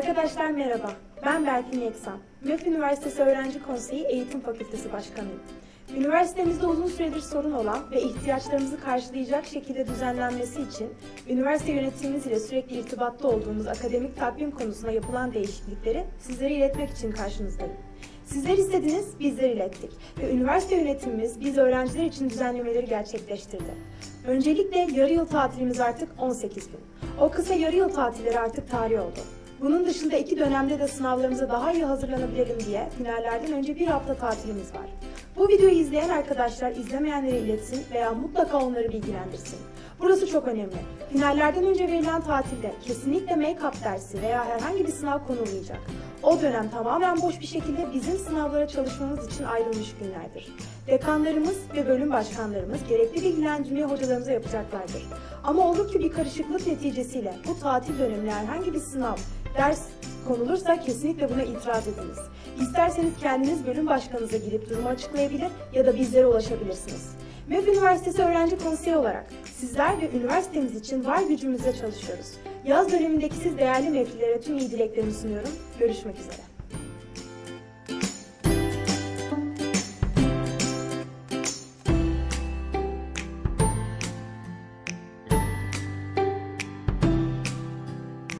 Arkadaşlar merhaba, ben Berfin Yeksan. MEF Üniversitesi Öğrenci Konseyi Eğitim Fakültesi Başkanıyım. Üniversitemizde uzun süredir sorun olan ve ihtiyaçlarımızı karşılayacak şekilde düzenlenmesi için üniversite yönetimimiz ile sürekli irtibatta olduğumuz akademik takvim konusunda yapılan değişiklikleri sizlere iletmek için karşınızdayım. Sizler istediniz, bizler ilettik ve üniversite yönetimimiz biz öğrenciler için düzenlemeleri gerçekleştirdi. Öncelikle yarı yıl tatilimiz artık 18 gün. O kısa yarı yıl tatilleri artık tarih oldu. Bunun dışında iki dönemde de sınavlarımıza daha iyi hazırlanabilelim diye finallerden önce bir hafta tatilimiz var. Bu videoyu izleyen arkadaşlar izlemeyenlere iletsin veya mutlaka onları bilgilendirsin. Burası çok önemli. Finallerden önce verilen tatilde kesinlikle make-up dersi veya herhangi bir sınav konulmayacak. O dönem tamamen boş bir şekilde bizim sınavlara çalışmamız için ayrılmış günlerdir. Dekanlarımız ve bölüm başkanlarımız gerekli bilgilendirmeyi hocalarımıza yapacaklardır. Ama olur ki bir karışıklık neticesiyle bu tatil döneminde herhangi bir sınav, ders konulursa kesinlikle buna itiraz ediniz. İsterseniz kendiniz bölüm başkanınıza girip durumu açıklayabilir ya da bizlere ulaşabilirsiniz. MEF Üniversitesi Öğrenci Konseyi olarak sizler ve üniversitemiz için var gücümüzle çalışıyoruz. Yaz dönemindeki siz değerli mevkilere tüm iyi dileklerimi sunuyorum. Görüşmek üzere.